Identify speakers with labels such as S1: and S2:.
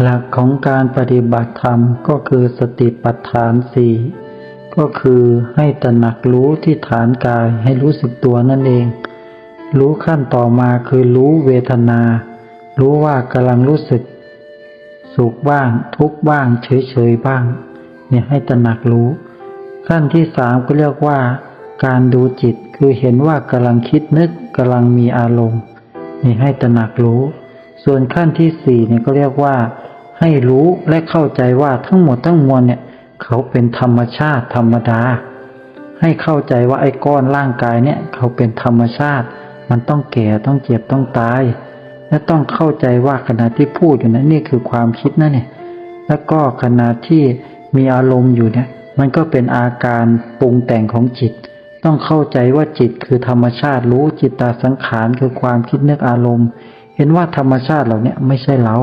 S1: หลักของการปฏิบัติธรรมก็คือสติปัฏฐานสี่ก็คือให้ตระหนักรู้ที่ฐานกายให้รู้สึกตัวนั่นเอง รู้ขั้นต่อมาคือรู้เวทนา รู้ว่ากำลังรู้สึก สุขบ้าง ทุกบ้าง เฉยๆบ้าง เนี่ยให้ตระหนักรู้ ขั้นที่สามก็เรียกว่า การดูจิตคือเห็นว่ากำลังคิดนึกกำลังมีอารมณ์นี่ให้ตระหนักรู้ ส่วนขั้นที่สี่เนี่ยก็เรียกว่า ให้รู้และเข้าใจว่าทั้งหมดทั้งมวลเนี่ย เขาเป็นธรรมชาติธรรมดา ให้เข้าใจว่าไอ้ก้อนร่างกายเนี่ย เขาเป็นธรรมชาติ มันต้องแก่ต้องเจ็บต้องตาย และต้องเข้าใจว่าขณะที่พูดอยู่นั้นนี่คือความคิดนะเนี่ยแล้วก็ขณะที่มีอารมณ์อยู่เนี่ย มันก็เป็นอาการปรุงแต่งของจิต ต้องเข้าใจว่าจิตคือธรรมชาติรู้จิตตาสังขารคือความคิดนึกอารมณ์ เห็นว่าธรรมชาติเหล่าเนี้ไม่ใช่เรา